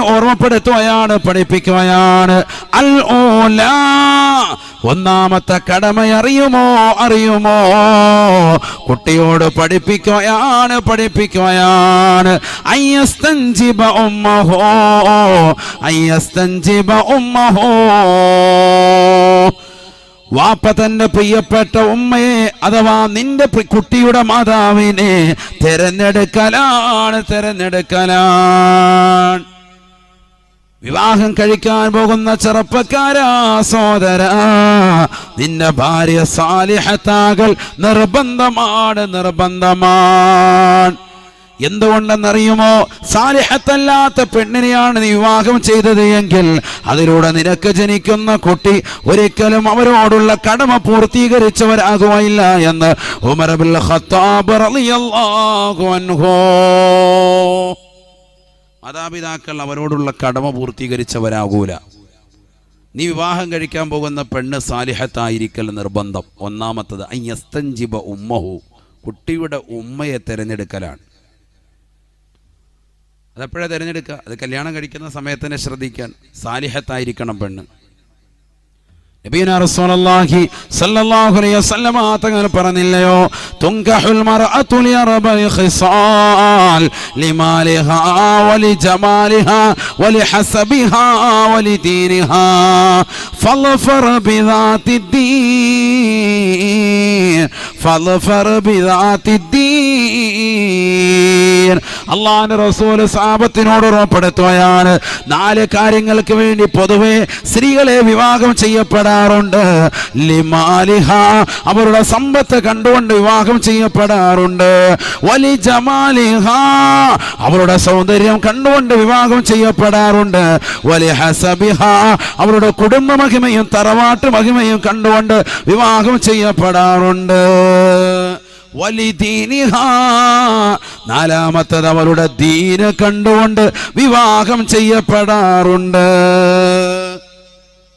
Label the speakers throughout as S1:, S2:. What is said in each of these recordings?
S1: ഓർമ്മപ്പെടുത്തുകയാണ് പഠിപ്പിക്കുകയാണ്. അൽ ഓല ഒന്നാമത്തെ കടമ അറിയുമോ? അറിയുമോ? കുട്ടിയോട് പഠിപ്പിക്കുകയാണ് പഠിപ്പിക്കുകയാണ്. അയ്യസ്തഞ്ചിബ ഉമ്മഹോ അയ്യസ്തഞ്ചിബ ഉമ്മഹോ. വാപ്പ തന്റെ പ്രിയപ്പെട്ട ഉമ്മയെ അഥവാ നിന്റെ കുട്ടിയുടെ മാതാവിനെ തെരഞ്ഞെടുക്കലാണ് തെരഞ്ഞെടുക്കലാണ്. വിവാഹം കഴിക്കാൻ പോകുന്ന ചെറുപ്പക്കാരാ സോദര നിന്റെ ഭാര്യ സാലിഹത്താകൾ നിർബന്ധമാണ് നിർബന്ധമാണ്. എന്തുകൊണ്ടെന്നറിയുമോ? സാലിഹത്തല്ലാത്ത പെണ്ണിനെയാണ് നീ വിവാഹം ചെയ്തത് എങ്കിൽ അതിലൂടെ നിനക്ക് ജനിക്കുന്ന കുട്ടി ഒരിക്കലും അവരോടുള്ള കടമ പൂർത്തീകരിച്ചവരാകുകയില്ല എന്ന് ഉമർ ഖത്താബ് റളിയല്ലാഹു അൻഹു. മാതാപിതാക്കൾ അവരോടുള്ള കടമ പൂർത്തീകരിച്ചവരാകൂല. നീ വിവാഹം കഴിക്കാൻ പോകുന്ന പെണ്ണ് സാലിഹത്തായിരിക്കൽ നിർബന്ധം. ഒന്നാമത്തത് അയ്യസ്തഞ്ചിബ ഉമ്മഹു. കുട്ടിയുടെ ഉമ്മയെ തിരഞ്ഞെടുക്കലാണ്. അതെപ്പോഴാണ് തിരഞ്ഞെടുക്കുക. അത് കല്യാണം കഴിക്കുന്ന സമയത്ത് തന്നെ ശ്രദ്ധിക്കാൻ സാലിഹത്തായിരിക്കണം പെണ്ണ്. നബീന റസൂലുള്ളാഹി സല്ലല്ലാഹു അലൈഹി വസല്ലമ തങ്ങൾ പറഞ്ഞില്ലയോ? തുങ്കഹുൽ മർഅതു ലിഅർബഇ ഖിസാൽ ലിമാലിഹാ വലിജമാലിഹാ വലിഹസബിഹാ വലിദീനിഹാ ഫളഫർ ബിദാത്തിദ്ദീൻ ഫളഫർ ബിദാത്തിദ്ദീൻ അള്ളാഹുവിന്റെ റസൂൽ സാപത്തിനോട് ഉറപ്പെടുത്തുകയാണ് നാല് കാര്യങ്ങൾക്ക് വേണ്ടി പൊതുവെ സ്ത്രീകളെ വിവാഹം ചെയ്യപ്പെടാറുണ്ട് ലിമാലിഹ അവരുടെ സമ്പത്ത് കണ്ടുകൊണ്ട് വിവാഹം ചെയ്യപ്പെടാറുണ്ട്. വലി ജമാലിഹ അവരുടെ സൗന്ദര്യം കണ്ടുകൊണ്ട് വിവാഹം ചെയ്യപ്പെടാറുണ്ട്. വലി ഹസബിഹ അവരുടെ കുടുംബ മഹിമയും തറവാട്ട് മഹിമയും കണ്ടുകൊണ്ട് വിവാഹം ചെയ്യപ്പെടാറുണ്ട്. നാലാമത്തത് അവരുടെ ദീന കണ്ടുകൊണ്ട് വിവാഹം ചെയ്യപ്പെടാറുണ്ട്.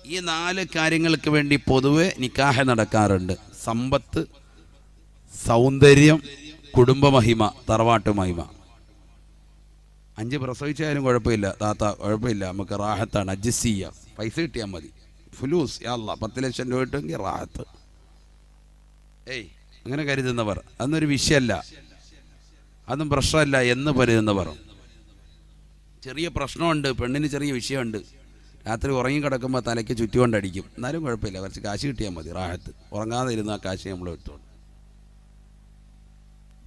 S1: ഈ നാല് കാര്യങ്ങൾക്ക് വേണ്ടി പൊതുവെ നിക്കാഹ നടക്കാറുണ്ട്. സമ്പത്ത് സൗന്ദര്യം കുടുംബമഹിമ തറവാട്ട് മഹിമ. അഞ്ച് പ്രസവിച്ചാലും കുഴപ്പമില്ല. താത്ത കുഴപ്പമില്ല. നമുക്ക് റാഹത്താണ്. അഡ്ജസ്റ്റ് ചെയ്യാം. പൈസ കിട്ടിയാൽ മതി. ഫുലൂസ് യാല്ല പത്ത് ലക്ഷം രൂപ കിട്ടുമെങ്കിൽ റാഹത്ത്. ഏയ് അങ്ങനെ കരുതുന്നവർ. അതൊന്നൊരു വിഷയമല്ല അതും പ്രശ്നമല്ല എന്ന് കരുതുന്നവർ. ചെറിയ പ്രശ്നമുണ്ട്. പെണ്ണിന് ചെറിയ വിഷയമുണ്ട്. രാത്രി ഉറങ്ങി കിടക്കുമ്പോൾ തലയ്ക്ക് ചുറ്റുകൊണ്ടടിക്കും. എന്നാലും കുഴപ്പമില്ല. കുറച്ച് കാശ് കിട്ടിയാൽ മതി റാഹത്ത്. ഉറങ്ങാതെ ഇരുന്ന് ആ കാശ് നമ്മൾ എടുത്തോളൂ.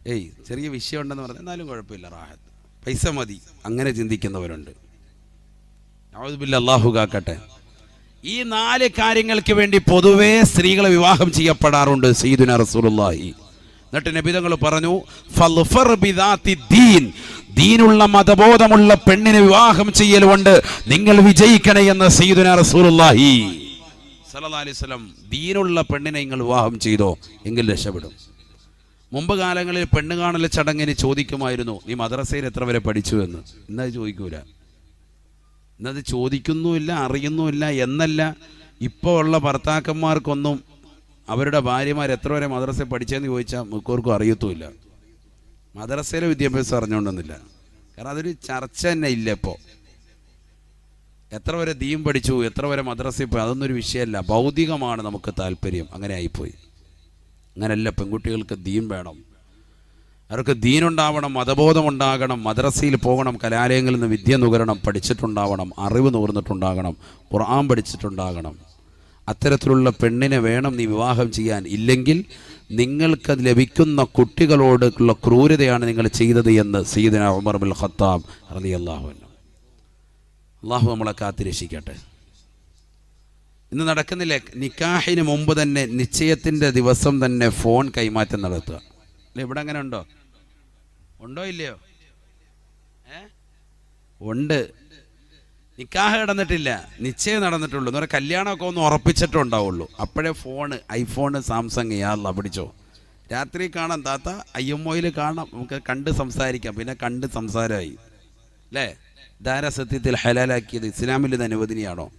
S1: ഏയ് ചെറിയ വിഷയമുണ്ടെന്ന് പറഞ്ഞാൽ എന്നാലും കുഴപ്പമില്ല റാഹത്ത്. പൈസ മതി. അങ്ങനെ ചിന്തിക്കുന്നവരുണ്ട്. അള്ളാഹുഖാക്കട്ടെ ഈ നാല് കാര്യങ്ങൾക്ക് വേണ്ടി പൊതുവേ സ്ത്രീകളെ വിവാഹം ചെയ്യപ്പെടാറുണ്ട് സീദുന റസൂലുള്ളാഹി. എന്നിട്ട് നബിതങ്ങൾ പറഞ്ഞു ദീനുള്ള മതബോധമുള്ള പെണ്ണിനെ വിവാഹം ചെയ്യലുകൊണ്ട് നിങ്ങൾ വിജയിക്കണേ എന്ന് സയ്യിദുന റസൂലുള്ളാഹി. സല്ലല്ലാഹു അലൈഹി വസല്ലം ദീനുള്ള പെണ്ണിനെ നിങ്ങൾ വിവാഹം ചെയ്തോ? എങ്കിൽ രക്ഷപ്പെടും. മുമ്പ് കാലങ്ങളിൽ പെണ്ണ് കാണൽ ചടങ്ങിന് ചോദിക്കുമായിരുന്നു നീ മദ്രസയിൽ എത്ര വരെ പഠിച്ചു എന്ന്? ഇന്നത് ചോദിക്കൂല. ഇന്നത് ചോദിക്കുന്നുമില്ല അറിയുന്നുമില്ല എന്നല്ല. ഇപ്പോൾ ഉള്ള ഭർത്താക്കന്മാർക്കൊന്നും അവരുടെ ഭാര്യമാർ എത്ര വരെ മദ്രസയിൽ പഠിച്ചതെന്ന് ചോദിച്ചാൽ മിക്കവർക്കും അറിയത്തുമില്ല. മദ്രസയിലെ വിദ്യാഭ്യാസം അറിഞ്ഞുകൊണ്ടെന്നില്ല കാരണം അതൊരു ചർച്ച തന്നെ ഇല്ല ഇപ്പോൾ എത്ര വരെ ദീം പഠിച്ചു എത്ര വരെ മദ്രസയിൽ പോയി അതൊന്നും ഒരു വിഷയമല്ല. ഭൗതികമാണ് നമുക്ക് താല്പര്യം. അങ്ങനെ ആയിപ്പോയി. അങ്ങനെയല്ല പെൺകുട്ടികൾക്ക് ദീൻ വേണം. അവർക്ക് ദീനുണ്ടാവണം മതബോധം ഉണ്ടാകണം മദ്രസയിൽ പോകണം കലാലയങ്ങളിൽ നിന്ന് വിദ്യ നുകരണം പഠിച്ചിട്ടുണ്ടാവണം അറിവ് നുകർന്നിട്ടുണ്ടാകണം ഖുർആൻ പഠിച്ചിട്ടുണ്ടാകണം. അത്തരത്തിലുള്ള പെണ്ണിനെ വേണം നീ വിവാഹം ചെയ്യാൻ. ഇല്ലെങ്കിൽ നിങ്ങൾക്ക് ലഭിക്കുന്ന കുട്ടികളോടുള്ള ക്രൂരതയാണ് നിങ്ങൾ ചെയ്തത് എന്ന് സീദന Umar bin Khattab Ali Allah Allah നമ്മളെ കാത്തിരക്ഷിക്കട്ടെ. ഇന്ന് നടക്കുന്നില്ലേ? നിക്കാഹിന് മുമ്പ് തന്നെ നിശ്ചയത്തിന്റെ ദിവസം തന്നെ ഫോൺ കൈമാറ്റം നടത്തുക. അല്ലെ ഇവിടെ അങ്ങനെ ഉണ്ടോ? ഉണ്ടോ ഇല്ലയോ? ഏ? ഉണ്ട്. നിക്കാഹ് നടന്നിട്ടില്ല. നിശ്ചയം നടന്നിട്ടുള്ളൂ. എന്ന് പറഞ്ഞാൽ കല്യാണമൊക്കെ ഒന്ന് ഉറപ്പിച്ചിട്ടുണ്ടാവുള്ളൂ. അപ്പോഴേ ഫോണ് ഐഫോണ് സാംസങ് യാല്ല പിടിച്ചോ. രാത്രി കാണാം താത്ത. ഐ എം ഒയിൽ കാണാം. നമുക്ക് കണ്ട് സംസാരിക്കാം. പിന്നെ കണ്ട് സംസാരമായി. അല്ലേ ധാര സത്യത്തിൽ ഹലാലാക്കിയത്? ഇസ്ലാമിൽ ഇത് അനുവദനീയാണോ?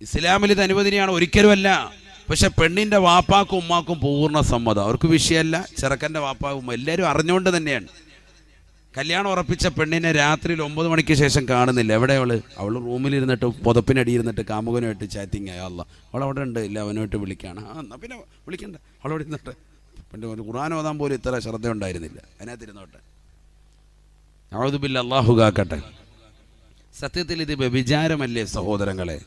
S1: ഇസ്ലാമിൽ ഇത് ഒരിക്കലുമല്ല. പക്ഷെ പെണ്ണിന്റെ വാപ്പാക്കും ഉമ്മാക്കും പൂർണ സമ്മതം. അവർക്ക് വിഷയമല്ല. ചെറുക്കന്റെ വാപ്പാക്കും എല്ലാവരും അറിഞ്ഞുകൊണ്ട് തന്നെയാണ്. കല്യാണം ഉറപ്പിച്ച പെണ്ണിനെ രാത്രിയിൽ ഒമ്പത് മണിക്ക് ശേഷം കാണുന്നില്ല. എവിടെ അവൾ? അവൾ റൂമിലിരുന്നിട്ട് പുതപ്പിനടിയിരുന്നിട്ട് കാമുകനുമായിട്ട് ചാറ്റിങ് ആയല്ല അവൾ അവിടെ ഉണ്ട്. ഇല്ല അവനുമായിട്ട് വിളിക്കുകയാണ് ആ എന്നാൽ പിന്നെ വിളിക്കണ്ട. അവളവിടെ ഇരുന്നിട്ട്. പിന്നെ ഖുർആൻ ഓതാൻ പോലും ഇത്ര ശ്രദ്ധ ഉണ്ടായിരുന്നില്ല അതിനകത്തിരുന്നോട്ടെ. അവതുബില്ല അള്ളാഹു കാക്കട്ടെ സത്യത്തിൽ ഇത് വ്യഭിചാരമല്ലേ സഹോദരങ്ങളെ?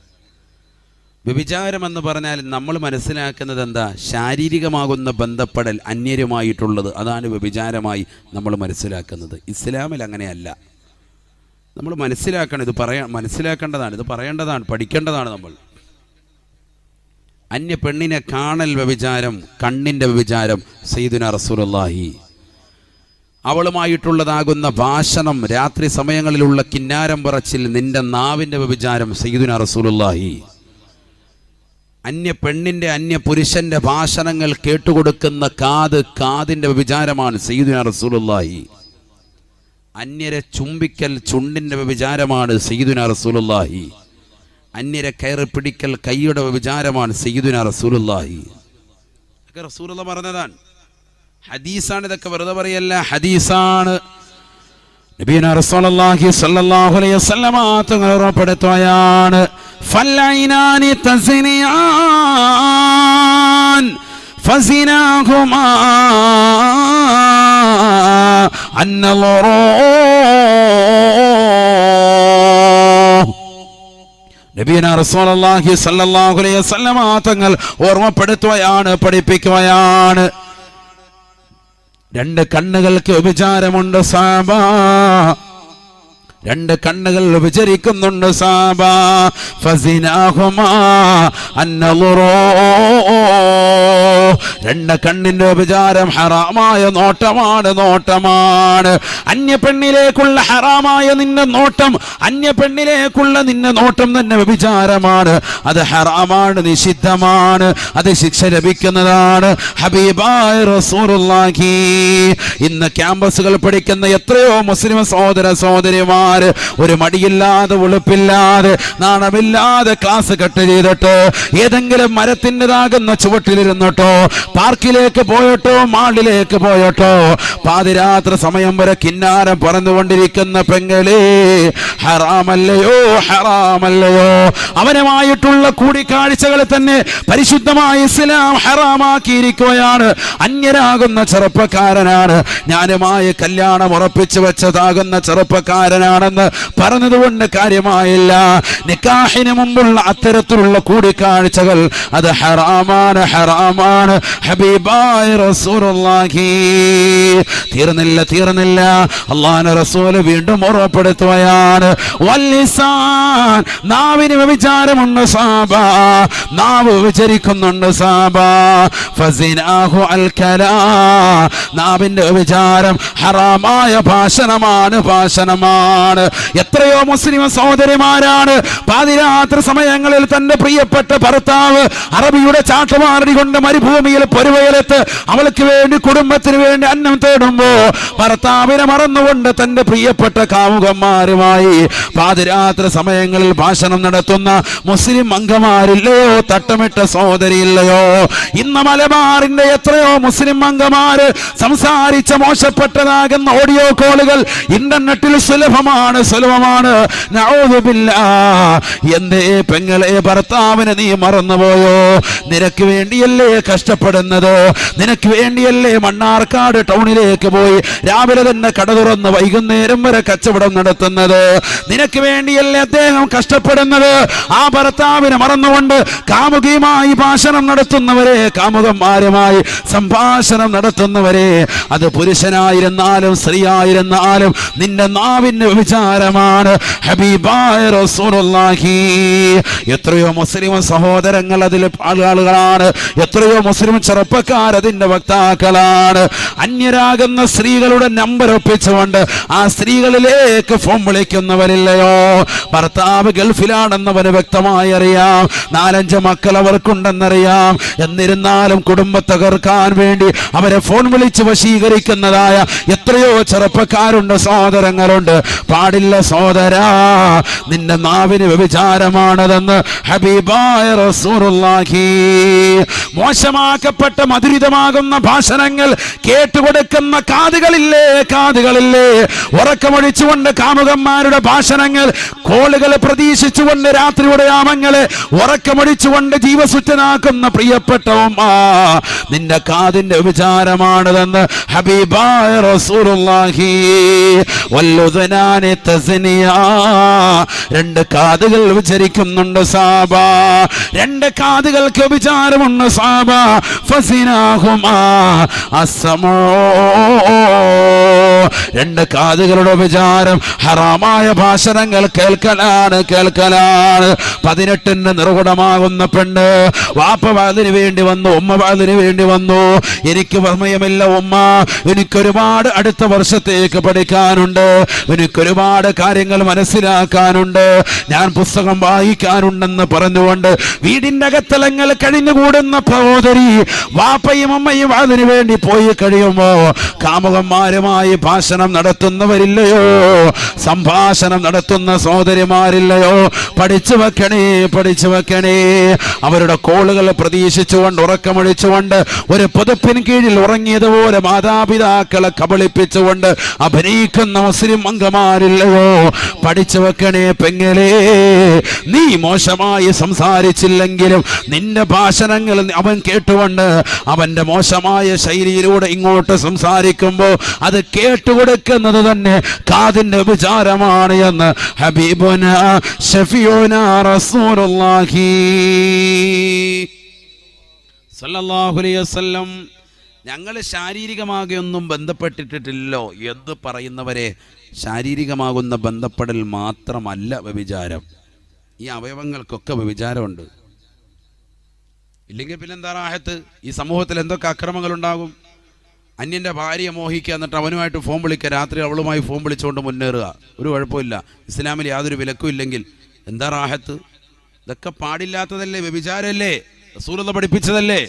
S1: വ്യഭിചാരമെന്ന് പറഞ്ഞാൽ നമ്മൾ മനസ്സിലാക്കുന്നത് എന്താ? ശാരീരികമാകുന്ന ബന്ധപ്പെടൽ അന്യരുമായിട്ടുള്ളത്. അതാണ് വ്യഭിചാരമായി നമ്മൾ മനസ്സിലാക്കുന്നത്. ഇസ്ലാമിൽ അങ്ങനെയല്ല. നമ്മൾ മനസ്സിലാക്കണം ഇത് പറയാ മനസ്സിലാക്കേണ്ടതാണ് ഇത് പറയേണ്ടതാണ് പഠിക്കേണ്ടതാണ് നമ്മൾ. അന്യ പെണ്ണിനെ കാണൽ വ്യഭിചാരം കണ്ണിന്റെ വ്യഭിചാരം സയ്യിദുന റസൂലുള്ളാഹി. അവളുമായിട്ടുള്ളതാകുന്ന ഭാഷണം രാത്രി സമയങ്ങളിലുള്ള കിന്നാരം പറച്ചിൽ നിന്റെ നാവിന്റെ വ്യഭിചാരം സയ്യിദുന റസൂലുള്ളാഹി. അന്യ പെണ്ണിന്റെ അന്യ പുരുഷന്റെ ഭാഷണങ്ങൾ കേട്ടുകൊടുക്കുന്ന കാത് കാതിന്റെ വ്യഭിചാരമാണ് സയ്യിദുന റസൂലുള്ളാഹി. അന്യരെ ചുംബിക്കൽ ചുണ്ടിന്റെ വ്യഭിചാരമാണ് സയ്യിദുന റസൂലുള്ളാഹി. അന്യരെ കയറി പിടിക്കൽ കൈയുടെ വ്യഭിചാരമാണ് സയ്യിദുന റസൂലുള്ളാഹി. ഒക്കെ റസൂലുള്ള പറഞ്ഞതാണ്. ഹദീസാണ് ഇതൊക്കെ വെറുതെ പറയല്ല ഹദീസാണ്. നബീന റസൂലുള്ളാഹി സ്വല്ലല്ലാഹു അലൈഹി വസല്ലമ തങ്ങൾ ഉറപ്പെടുത്തുകയാണ് ഫല്ലൈനാനി തസ്നിയാൻ ഫസിനാഹുമാ അന്നളറോ നബീന റസൂലുള്ളാഹി സ്വല്ലല്ലാഹു അലൈഹി വസല്ലമ തങ്ങൾ ഓർമ്മപ്പെടുത്തുകയാണ് പഠിപ്പിക്കുകയാണ്. രണ്ട് കണ്ണുകൾക്ക് വിചാരമുണ്ട് സാബ. രണ്ട് കണ്ണുകൾ വിചരിക്കുന്നുണ്ട് രണ്ട് കണ്ണിന്റെ വിചാരം ഹറാമായ നോട്ടമാണ് നോട്ടമാണ്. അന്യ പെണ്ണിലേക്കുള്ള ഹറാമായ നിന്റെ നോട്ടം അന്യ പെണ്ണിലേക്കുള്ള നിന്റെ നോട്ടം തന്നെ വ്യഭിചാരമാണ്. അത് ഹറാമാണ് നിഷിദ്ധമാണ്. അത് ശിക്ഷ ലഭിക്കുന്നതാണ്. ഹബീബായ ഇന്ന് ക്യാമ്പസുകൾ പഠിക്കുന്ന എത്രയോ മുസ്ലിം സഹോദര സഹോദരിമാര് ഒരു മടിയില്ലാതെ ഉളുപ്പില്ലാതെ നാണമില്ലാതെ ക്ലാസ് കട്ട് ചെയ്തിട്ട് ഏതെങ്കിലും മരത്തിന്റെതാകുന്ന ചുവട്ടിലിരുന്നിട്ടോ പാർക്കിലേക്ക് പോയിട്ടോ മാളിലേക്ക് പോയിട്ടോ പാതിരാത്രി സമയം വരെ കിന്നാരം പറന്നുകൊണ്ടിരിക്കുന്ന പെങ്ങളെ ഹറാമല്ലയോ ഹറാമല്ലയോ. അവനുമായിട്ടുള്ള കൂടിക്കാഴ്ചകൾ തന്നെ പരിശുദ്ധമായ ഇസ്ലാം ഹറാമാക്കിയിരിക്കുകയാണ്. അന്യരാകുന്ന ചെറുപ്പക്കാരനാണ്. ഞാനുമായി കല്യാണം ഉറപ്പിച്ചു വെച്ചതാകുന്ന ചെറുപ്പക്കാരനാണെന്ന് പറഞ്ഞതുകൊണ്ട് കാര്യമായില്ല. നിക്കാഹിന് മുമ്പുള്ള അത്തരത്തിലുള്ള കൂടിക്കാഴ്ചകൾ അത് ഹറാമാണ് ഹറാമാണ്. ഹബീബായ റസൂലുള്ളാഹി. തീർന്നില്ല തീർന്നില്ല. അള്ളാഹു റസൂൽ വീണ്ടും ഓർമ്മപ്പെടുത്തുകയാണ്. വല്ലിസാൻ നാവിന് വ്യഭിചാരമുണ്ട് സാബ. നാവ് വിചരിക്കുന്നുണ്ട് സാബ. ഫസിനാഹു അൽ കലാ നാവിന്റെ വിചാരം ഹറാമായ ഭാഷണമാണ് ഭാഷണമാണ്. എത്രയോ മുസ്ലിം സഹോദരിമാരാണ്. പാതിരാത്രി സമയങ്ങളിൽ തന്റെ പ്രിയപ്പെട്ട ഭർത്താവ് അറബിയുടെ ചാട്ടുമാറി കൊണ്ട് മരുഭൂമിയിൽ പൊരുവയലത്ത് അവൾക്ക് വേണ്ടി കുടുംബത്തിന് വേണ്ടി അന്നം തേടുമ്പോ ഭർത്താവിനെ മറന്നുകൊണ്ട് തന്റെ പ്രിയപ്പെട്ട കാമുകന്മാരുമായി പാതിരാത്രി സമയങ്ങളിൽ ഭാഷണം നടത്തുന്ന മുസ്ലിം അംഗമാരില്ലയോ? തട്ടമിട്ട സഹോദരിയില്ലയോ? ഇന്ന് മലബാറിന്റെ എത്രയോ മുസ്ലിം അംഗമാര് സംസാരിച്ച മോശപ്പെട്ടതാകുന്ന ഓഡിയോ കോളുകൾ ഇന്റർനെറ്റിൽ സുലഭമാണ് സുലഭമാണ്. എന്തേ പെങ്ങളെ ഭർത്താവിനെ നീ മറന്നുപോയോ? നിനക്ക് വേണ്ടിയല്ലേ കഷ്ടപ്പെടുന്നത്? നിനക്ക് വേണ്ടിയല്ലേ മണ്ണാർക്കാട് ടൗണിലേക്ക് പോയി രാവിലെ തന്നെ കട തുറന്ന് വൈകുന്നേരം വരെ കച്ചവടം നടത്തുന്നത്? നിനക്ക് വേണ്ടിയല്ലേ അദ്ദേഹം കഷ്ടപ്പെടുന്നത്? ആ ഭർത്താവിനെ മറന്നുകൊണ്ട് കാമുകിയുമായി ഭാഷണം നടത്തുന്നവരെ കാമുകന്മാരുമായി സംഭാഷണം നടത്തുന്നവരെ അത് പുരുഷനായിരുന്നാലും സ്ത്രീയായിരുന്നാലും നിന്റെ നാവിന്റെ വിചാരമാണ്. ഹബീബായ റസൂലുള്ളാഹി. എത്രയോ മുസ്ലിം സഹോദരങ്ങൾ അതിൽ ആളുകളാണ്. എത്രയോ മുസ്ലിം ചെറുപ്പക്കാർ അതിന്റെ വക്താക്കളാണ്. അന്യരാകുന്ന സ്ത്രീകളുടെ നമ്പർ ഒപ്പിച്ചുകൊണ്ട് ആ സ്ത്രീകളിലേക്ക് ഫോൺ വിളിക്കുന്നവരില്ലയോ? ഭർത്താവ് ഗൾഫിലാണെന്നവന് വ്യക്തമായി അറിയാം. നാലഞ്ച് മക്കൾ അവർക്കുണ്ടെന്നറിയാം. എന്നിരുന്നാലും കുടുംബം തകർക്കാൻ വേണ്ടി അവരെ ഫോൺ വിളിച്ച് വശീകരിക്കുന്നതായ എത്രയോ ചെറുപ്പക്കാരുണ്ട് സഹോദരങ്ങളുണ്ട്. പാടില്ല സോദരാ നിന്റെ നാവിന് വ്യഭിചാരമാണതെന്ന് ഹബീബായ റസൂറുല്ലാഹി മോശമാക്കപ്പെട്ട മധുരിതമാകുന്ന ഭാഷണങ്ങൾ കേട്ടുകൊടുക്കുന്ന കാതുകളില്ലേ കാതുകളില്ലേ? ഉറക്കമൊഴിച്ചുകൊണ്ട് കാമുകന്മാരുടെ ഭാഷണങ്ങൾ കോളുകളെ പ്രതീക്ഷിച്ചുകൊണ്ട് രാത്രിയുടെ ആമങ്ങളെ ഉറക്കമൊഴിച്ചുകൊണ്ട് ജീവസുറ്റനാക്കുന്ന പ്രിയപ്പെട്ട നിന്റെ കാതിന്റെ വിചാരമാണിതെന്ന് ഹബീബായ റസൂലുള്ളാഹി. തസ്നിയാ. രണ്ട് കാതുകൾ വിചരിക്കുന്നുണ്ട് സാബ. രണ്ട് കാതുകൾക്ക് വിചാരമുണ്ട് സാബ. ഫസിനാഹുമാ. അസമോ. രണ്ട് കാതുകളുടെ വിചാരം ഹറാമായ ഭാഷണങ്ങൾ കേൾക്കലാണ് കേൾക്കലാണ്. പതിനെട്ടിന് നിർഗുണമാകുന്ന പെണ്ണ് വാപ്പ വാതിന് വേണ്ടി വന്നു ഉമ്മ വാതിന് വേണ്ടി വന്നു. എനിക്ക് സമയമില്ല ഉമ്മ എനിക്കൊരുപാട് അടുത്ത വർഷത്തേക്ക് പഠിക്കാനുണ്ട്. എനിക്കൊരുപാട് കാര്യങ്ങൾ മനസ്സിലാക്കാനുണ്ട്. ഞാൻ പുസ്തകം വായിക്കാനുണ്ടെന്ന് പറഞ്ഞുകൊണ്ട് വീടിന്റെ അകത്തലങ്ങൾ കഴിഞ്ഞുകൂടുന്ന സഹോദരി വാപ്പയും അമ്മയും അതിനു വേണ്ടി പോയി കഴിയുമ്പോ കാമുകന്മാരുമായി ഭാഷണം നടത്തുന്നവരില്ലയോ? സംഭാഷണം നടത്തുന്ന സഹോദരിമാരില്ലയോ? പഠിച്ചു വെക്കണേ പഠിച്ചു വെക്കണേ. അവരുടെ കോളുകൾ പ്രതീക്ഷിച്ചുകൊണ്ട് ഉറക്കമൊഴിച്ചുകൊണ്ട് ഒരു പുതപ്പിൻ കീഴിൽ ഉറങ്ങിയതുപോലെ മാതാപിതാക്കളെ കബളിപ്പിച്ചുകൊണ്ട് അഭിനയിക്കുന്ന മുസ്ലിം അംഗമാരില്ലയോ? പഠിച്ചു വെക്കണേ പെങ്ങലേ നീ മോശമായി സംസാരിച്ചില്ലെങ്കിലും നിന്റെ ഭാഷണങ്ങൾ അവൻ കേട്ടുകൊണ്ട് അവന്റെ മോശമായ ശൈലിയിലൂടെ ഇങ്ങോട്ട് സംസാരിക്കുമ്പോൾ അത് കേട്ടുകൊടുക്കുന്നത് തന്നെ കാതിന്റെ വിചാരമാണ് എന്ന് റസൂലുള്ളാഹി. അലൈഹി വസല്ലം ഞങ്ങൾ ശാരീരികമാകെയൊന്നും ബന്ധപ്പെട്ടിട്ടില്ലല്ലോ എന്ന് പറയുന്നവരെ? ശാരീരികമാകുന്ന ബന്ധപ്പെടൽ മാത്രമല്ല വ്യഭിചാരം. ഈ അവയവങ്ങൾക്കൊക്കെ വ്യഭിചാരമുണ്ട്. ഇല്ലെങ്കിൽ പിന്നെന്താ റാഹത്ത്? ഈ സമൂഹത്തിൽ എന്തൊക്കെ അക്രമങ്ങൾ ഉണ്ടാകും അന്യന്റെ ഭാര്യയെ മോഹിക്കുക എന്നിട്ട് അവനുമായിട്ട് ഫോൺ വിളിക്കുക. രാത്രി അവളുമായി ഫോൺ വിളിച്ചുകൊണ്ട് മുന്നേറുക. ഒരു കുഴപ്പമില്ല. ഇസ്ലാമിൽ യാതൊരു വിലക്കും ഇല്ലെങ്കിൽ എന്താ റാഹത്ത്? ഇതൊക്കെ പാടില്ലാത്തതല്ലേ? വ്യഭിചാരല്ലേ? റസൂലത പഠിപ്പിച്ചതല്ലേ?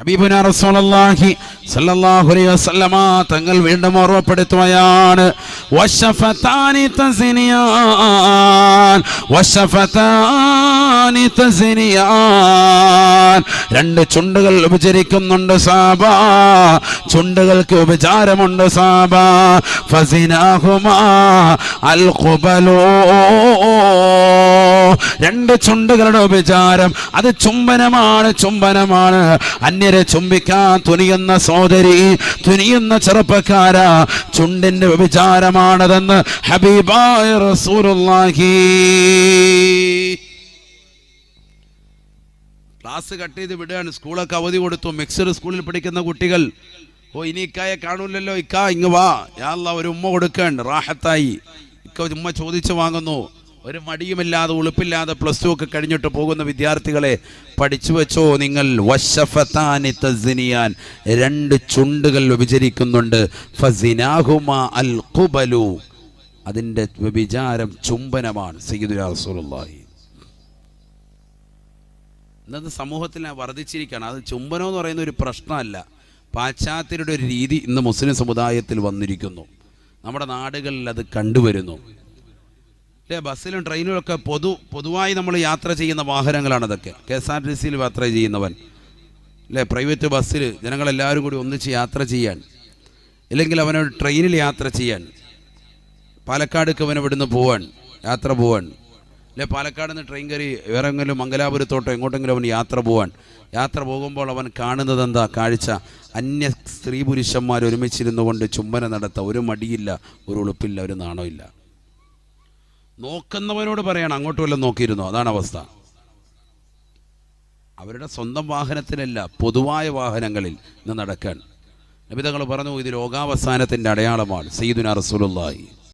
S1: ഹബീബുന റസൂലുള്ളാഹി സല്ലല്ലാഹു അലൈഹി വസല്ലമ തങ്ങൾ വീണ്ടും ഓർമ്മപ്പെടുത്തുകയാണ്. വശഫതാനി തസ്നിയാൻ വശഫതാനി തസ്നിയാൻ. രണ്ട് ചുണ്ടുകൾ ഉപചരിക്കുന്നുണ്ട് സാബ ചുണ്ടുകൾക്ക് ഉപചാരമുണ്ട് സാബ. ഫസിനാഹുമാ അൽ രണ്ട് ചുണ്ടുകളുടെ ഉപചാരം അത് ചുംബനമാണ് ചുംബനമാണ്. അന്യരെ ചുംബിക്കാൻ തുനിയുന്ന സോദരി തുനിയുന്ന ചെറുപ്പക്കാര ചുണ്ടിന്റെ വ്യഭിചാരമാണതെന്ന് ഹബീബായ റസൂലുള്ളാഹി. ക്ലാസ് കട്ട് ചെയ്ത് വിടുകയാണ്. സ്കൂളൊക്കെ അവധി കൊടുത്തു. മിക്സഡ് സ്കൂളിൽ പഠിക്കുന്ന കുട്ടികൾ ഓ ഇനി ഇക്കായെ കാണൂലല്ലോ ഇക്ക ഇങ്ങ് വാ. ഒരു ഉമ്മ കൊടുക്കണ്ട്. റാഹത്തായി. ഇക്ക ഉമ്മ ചോദിച്ചു വാങ്ങുന്നു. ഒരു മടിയുമില്ലാതെ ഉളുപ്പില്ലാതെ പ്ലസ് ടു ഒക്കെ കഴിഞ്ഞിട്ട് പോകുന്ന വിദ്യാർത്ഥികളെ പഠിച്ചു വെച്ചോ നിങ്ങൾ. വശഫതാനി തസ്നിയാൻ രണ്ട് ചുണ്ടുകൾ വ്യഭിചരിക്കുന്നുണ്ട്. ഫസിനാഹുമ അൽ ഖുബലു. അതിന്റെ വ്യഭിചാരം ചുംബനമാണ് സയ്യിദുൽ റസൂലുള്ളാഹി. ഇന്നത്തെ സമൂഹത്തിൽ വർദ്ധിച്ചിരിക്കുകയാണ്. അത് ചുംബനം എന്ന് പറയുന്ന ഒരു പ്രശ്നമല്ല. പാശ്ചാത്യരുടെ ഒരു രീതി ഇന്ന് മുസ്ലിം സമുദായത്തിൽ വന്നിരിക്കുന്നു. നമ്മുടെ നാടുകളിൽ അത് കണ്ടുവരുന്നു. അല്ലേ ബസ്സിലും ട്രെയിനിലൊക്കെ പൊതു പൊതുവായി നമ്മൾ യാത്ര ചെയ്യുന്ന വാഹനങ്ങളാണ് അതൊക്കെ കെ എസ് ആർ ടി സിയിൽ യാത്ര ചെയ്യുന്നവൻ. അല്ലേ? പ്രൈവറ്റ് ബസ്സിൽ ജനങ്ങളെല്ലാവരും കൂടി ഒന്നിച്ച് യാത്ര ചെയ്യാൻ. അല്ലെങ്കിൽ അവനോട് ട്രെയിനിൽ യാത്ര ചെയ്യാൻ. പാലക്കാടേക്ക് അവൻ ഇവിടുന്ന് പോവാൻ? യാത്ര പോവാൻ. അല്ലെ? പാലക്കാട് നിന്ന് ട്രെയിൻ കയറി വേറെ എങ്കിലും മംഗലാപുരത്തോട്ടോ എങ്ങോട്ടെങ്കിലും അവൻ യാത്ര പോവാൻ. യാത്ര പോകുമ്പോൾ അവൻ കാണുന്നത് എന്താ? കാഴ്ച. അന്യ സ്ത്രീ പുരുഷന്മാർ ഒരുമിച്ചിരുന്നു കൊണ്ട് ചുംബന നടത്ത ഒരു മടിയില്ല ഒരു ഉളുപ്പില്ല ഒരു നാണമില്ല നോക്കുന്നവനോട് പറയണം അങ്ങോട്ടും വല്ലതും നോക്കിയിരുന്നു? അതാണ് അവസ്ഥ. അവരുടെ സ്വന്തം വാഹനത്തിലല്ല പൊതുവായ വാഹനങ്ങളിൽ നിന്ന് നടക്കാൻ. നബിതങ്ങൾ പറഞ്ഞു ഇത് ലോകാവസാനത്തിന്റെ അടയാളമാണ് സയ്യിദുന റസൂലുള്ളാഹി.